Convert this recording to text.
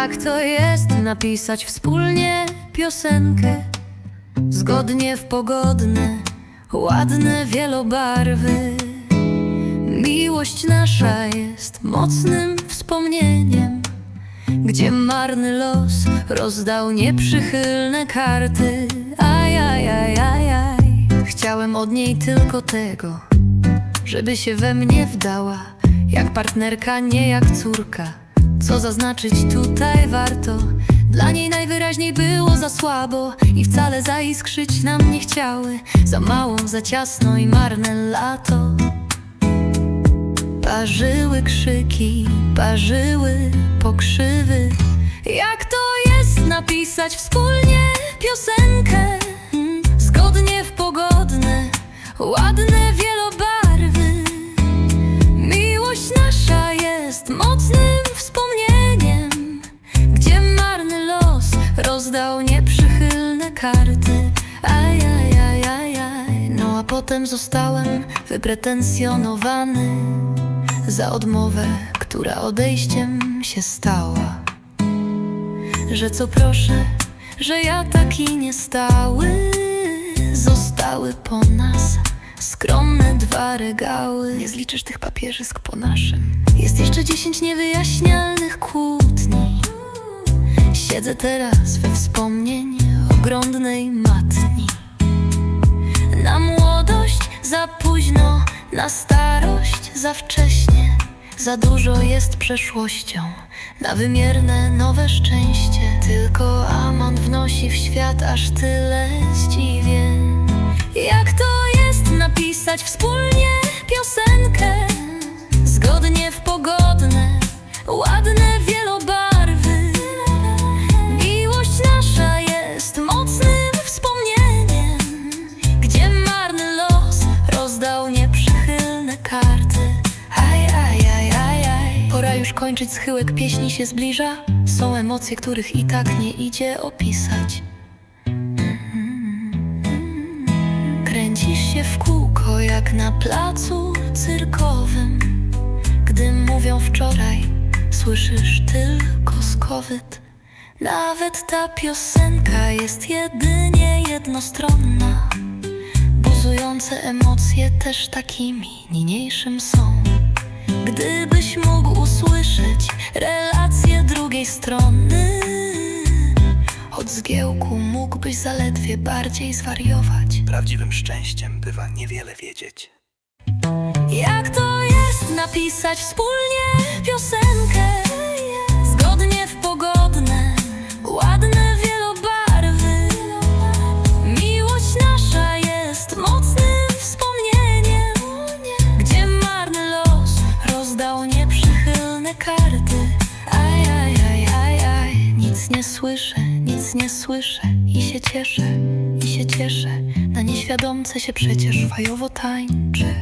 Jak to jest napisać wspólnie piosenkę Zgodnie w pogodne, ładne wielobarwy. Miłość nasza jest mocnym wspomnieniem Gdzie marny los rozdał nieprzychylne karty. Aj, aj, aj, aj, aj. Chciałem od niej tylko tego Żeby się we mnie wdała Jak partnerka, nie jak córka Co zaznaczyć tutaj warto? Dla niej najwyraźniej było za słabo I wcale zaiskrzyć nam nie chciały. Za mało, za ciasno i marne lato. Parzyły krzyki, parzyły pokrzywy. Jak to jest napisać wspólnie piosenkę? Mm, Zgodnie w pogodne, ładne wielobarwy rozdał nieprzychylne karty. Aj, aj, aj, aj, No a potem zostałem wypretensjonowany Za odmowę, która odejściem się stała. Że co proszę, że ja taki nie stały Zostały po nas skromne dwa regały. Nie zliczysz tych papierzysk po naszym. Jest jeszcze dziesięć niewyjaśnialnych kłótni Siedzę teraz we wspomnień ogromnej matni. Na młodość za późno, na starość za wcześnie. Za dużo jest przeszłością, na wymierne nowe szczęście. Tylko amant wnosi w świat aż tyle zdziwień. Jak to jest napisać wspólnie piosenkę już kończyć, schyłek pieśni się zbliża. Są emocje, których i tak nie idzie opisać. Kręcisz się w kółko jak na placu cyrkowym. Gdy mówią wczoraj, słyszysz tylko skowyt. Nawet ta piosenka jest jedynie jednostronna. Buzujące emocje też takimi niniejszym są Gdybyś mógł usłyszeć relację drugiej strony Od zgiełku mógłbyś zaledwie bardziej zwariować Prawdziwym szczęściem bywa niewiele wiedzieć. Jak to jest napisać wspólnie piosenkę karty. Aj, aj, aj, aj, aj. Nic nie słyszę, nic nie słyszę I się cieszę, i się cieszę. Na nieświadomce się przecież fajowo tańczy